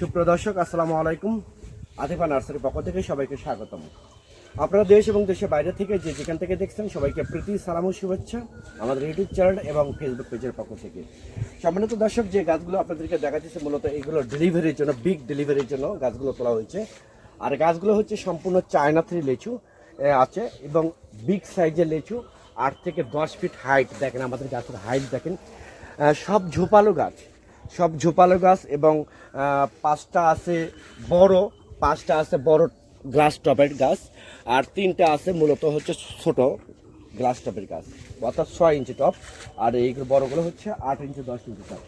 সুপ্রদর্শক আসসালামু আলাইকুম। আতিফা নার্সারির পক্ষ থেকে সবাইকে স্বাগতম। আপনারা দেশ এবং দেশের বাইরে থেকে যে যেখান থেকে দেখছেন সবাইকে প্রীতি, সালাম ও শুভেচ্ছা আমাদের ইউটিউব চ্যানেল এবং ফেসবুক পেজের পক্ষ থেকে। সম্মানিত দর্শক, যে গাছগুলো আপনাদেরকে দেখাচ্ছি মূলত এগুলো ডেলিভারির জন্য বিগ ডেলিভারির জন্য গাছগুলো তোলা হয়েছে। আর গাছগুলো হচ্ছে সম্পূর্ণ চায়না থ্রি লেচু আছে এবং বিগ সাইজের লেচু, আট থেকে দশ ফিট হাইট দেখেন, আমাদের গাছের হাইট দেখেন। সব ঝোপালো গাছ। সব ঝোপালো গাছ এবং পাঁচটা আছে বড়, পাঁচটা আছে বড় গ্লাস টপের গাছ, আর তিনটা আছে মূলত হচ্ছে ছোট গ্লাস টপের গাছ, অর্থাৎ ছয় ইঞ্চি টপ আর এই বড়গুলো হচ্ছে আট ইঞ্চি, দশ ইঞ্চি টপ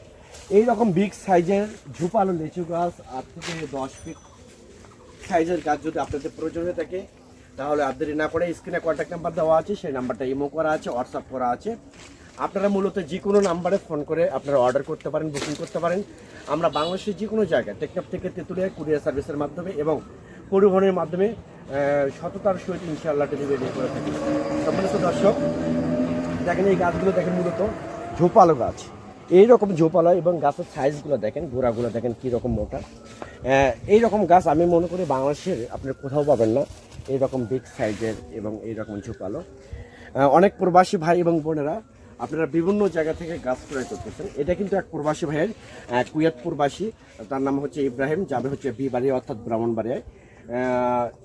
এইরকম বিগ সাইজের ঝুপালো লিচু গাছ আট থেকে দশ ফিট সাইজের গাছ যদি আপনাদের প্রয়োজন হয়ে থাকে, তাহলে দেরি না করে স্ক্রিনে কন্ট্যাক্ট নাম্বার দেওয়া আছে, সেই নাম্বারটা ইমো করা আছে হোয়াটসঅ্যাপ করা আছে। আপনারা মূলত যে কোনো নাম্বারে ফোন করে আপনারা অর্ডার করতে পারেন, বুকিং করতে পারেন। আমরা বাংলাদেশের যে কোনো জায়গায় টেকনাফ থেকে তেঁতুলিয়া কুরিয়ার সার্ভিসের মাধ্যমে এবং পরিবহনের মাধ্যমে সততার সহিত ইনশাআল্লাহ ডেলিভারি করে থাকি। সম্মানিত দর্শক, দেখেন এই গাছগুলো দেখেন মূলত ঝোপালো গাছ। এইরকম ঝোপালো এবং গাছের সাইজগুলো দেখেন, গোড়াগুলো দেখেন কীরকম মোটা। এই রকম গাছ আমি মনে করি বাংলাদেশের আপনি কোথাও পাবেন না। এইরকম বিগ সাইজের এবং এইরকম ঝোপালো। অনেক প্রবাসী ভাই এবং বোনেরা আপনারা বিভিন্ন জায়গা থেকে গাছ ক্রয় করতেছেন। এটা কিন্তু এক প্রবাসী ভাইয়ের আহ, কুয়েত প্রবাসী তার নাম হচ্ছে ইব্রাহিম যাবে হচ্ছে বিবাড়ি অর্থাৎ ব্রাহ্মণবাড়িয়ায়।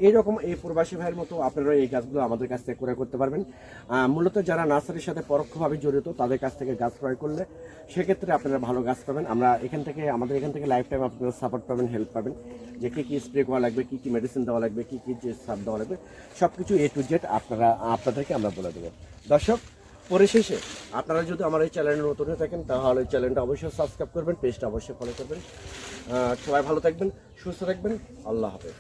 এইরকম এই প্রবাসী ভাইয়ের মতো আপনারা এই গাছগুলো আমাদের কাছ থেকে ক্রয় করতে পারবেন। মূলত যারা নার্সারির সাথে পরোক্ষভাবে জড়িত তাদের কাছ থেকে গাছ ক্রয় করলে সেক্ষেত্রে আপনারা ভালো গাছ পাবেন। আমরা এখান থেকে আমাদের এখান থেকে লাইফ টাইম আপনারা সাপোর্ট পাবেন হেল্প পাবেন যে কী কী স্প্রে করা লাগবে কী কী মেডিসিন দেওয়া লাগবে কী কী যে সার দেওয়া লাগবে সব কিছু এ টু জেড আপনারা আপনাদেরকে আমরা বলে দেবো। দর্শক পরিশেষে আপনারা যদি আমার এই চ্যানেলে নতুন হয়ে থাকেন, তাহলে চ্যানেলটা অবশ্যই সাবস্ক্রাইব করবেন পেজটা অবশ্যই ফলো করবেন। সবাই ভালো থাকবেন, সুস্থ থাকবেন। আল্লাহ হাফেজ।